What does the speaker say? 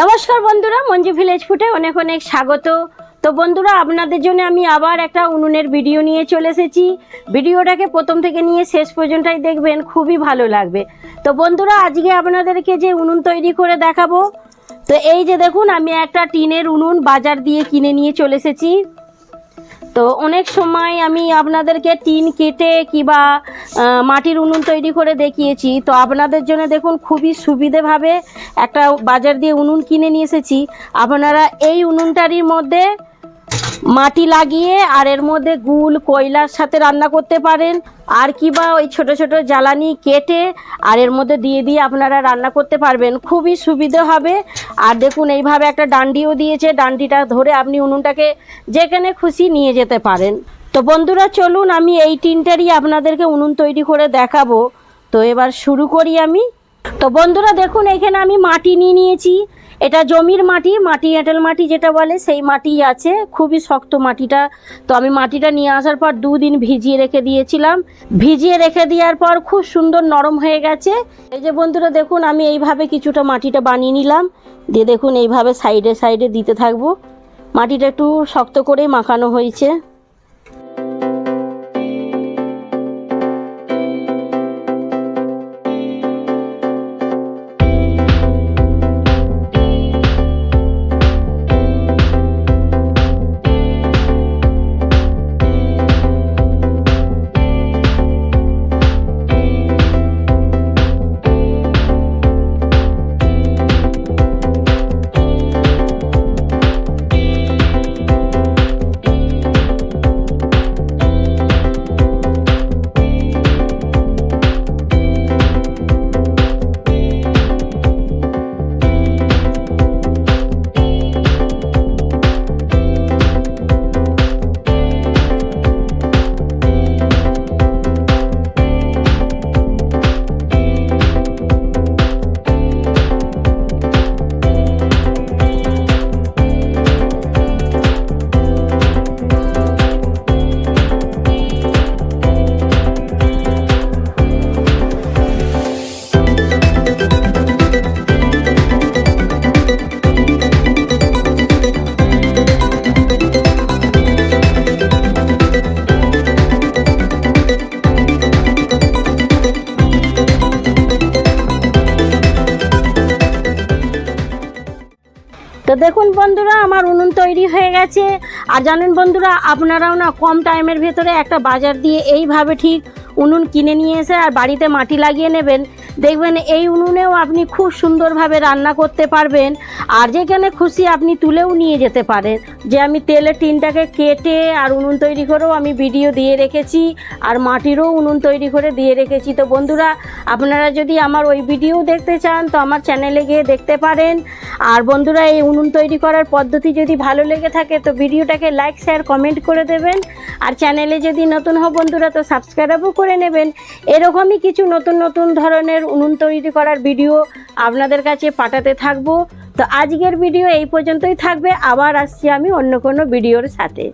নমস্কার বন্ধুরা, মঞ্জু ভিলেজ ফুটে অনেক অনেক স্বাগত। তো বন্ধুরা, আপনাদের জন্য আমি আবার একটা উনুনের ভিডিও নিয়ে চলে এসেছি। ভিডিওটাকে প্রথম থেকে নিয়ে শেষ পর্যন্তই দেখবেন, খুবই ভালো লাগবে। তো বন্ধুরা, আজকে আপনাদেরকে যে উনুন তৈরি করে দেখাবো, তো এই যে দেখুন, আমি একটা টিনের উনুন বাজার দিয়ে কিনে নিয়ে চলে এসেছি। তো অনেক সময় আমি আপনাদেরকে টিন কেটে কিবা মাটির উনুন তৈরি করে দেখিয়েছি। তো আপনাদের জন্য দেখুন খুবই সুবিধেভাবে একটা বাজার দিয়ে উনুন কিনে নিয়ে এসেছি। আপনারা এই উনুনটারির মধ্যে মাটি লাগিয়ে আর এর মধ্যে গুল, কয়লার সাথে রান্না করতে পারেন। আর কি বা ওই ছোট ছোট জ্বালানি কেটে আর এর মধ্যে দিয়ে দিয়ে আপনারা রান্না করতে পারবেন। খুবই সুবিধে হবে। আর দেখুন, এইভাবে একটা ডান্ডিও দিয়েছে। ডান্ডিটা ধরে আপনি উনুনটাকে যেখানে খুশি নিয়ে যেতে পারেন। তো বন্ধুরা, চলুন আমি এই তিনটারই আপনাদেরকে উনুন তৈরি করে দেখাবো। তো এবার শুরু করি আমি। তো বন্ধুরা, দেখুন, এখানে আমি মাটি নিয়ে নিয়েছি। এটা জমির মাটি মাটি এঁটেল মাটি যেটা বলে, সেই মাটি আছে, খুবই শক্ত মাটিটা। তো আমি মাটিটা নিয়ে আসার পর দুদিন ভিজিয়ে রেখে দিয়েছিলাম। ভিজিয়ে রেখে দেওয়ার পর খুব সুন্দর নরম হয়ে গেছে। এই যে বন্ধুরা, দেখুন, আমি এইভাবে কিছুটা মাটিটা বানিয়ে নিলাম। দিয়ে দেখুন, এইভাবে সাইডে সাইডে দিতে থাকব। মাটিটা একটু শক্ত করেই মাখানো হয়েছে। তো দেখুন বন্ধুরা, আমার উনুন তৈরি হয়ে গেছে। আর জানেন বন্ধুরা, আপনারাও না কম টাইমের ভেতরে একটা বাজার দিয়ে এইভাবে ঠিক উনুন কিনে নিয়ে এসে আর বাড়িতে মাটি লাগিয়ে নেবেন। দেখবেন এই উনুনেও আপনি খুব সুন্দরভাবে রান্না করতে পারবেন। আর যেখানে খুশি আপনি তুলেও নিয়ে যেতে পারেন। যে আমি তেলের টিনটাকে কেটে আর উনুন তৈরি করেও আমি ভিডিও দিয়ে রেখেছি আর মাটিরও উনুন তৈরি করে দিয়ে রেখেছি। তো বন্ধুরা, আপনারা যদি আমার ওই ভিডিও দেখতে চান, তো আমার চ্যানেলে গিয়ে দেখতে পারেন। আর বন্ধুরা, এই উনুন তৈরি করার পদ্ধতি যদি ভালো লেগে থাকে, তো ভিডিওটাকে লাইক, শেয়ার, কমেন্ট করে দেবেন। আর চ্যানেলে যদি নতুন হও বন্ধুরা, তো সাবস্ক্রাইবও করে নেবেন। এরকমই কিছু নতুন নতুন ধরনের উনুন তৈরি করার ভিডিও আপনাদের কাছে পাঠাতে থাকব। তো আজকের ভিডিও এই পর্যন্তই থাকবে। আবার আসছি আমি অন্য কোনো ভিডিওর সাথে।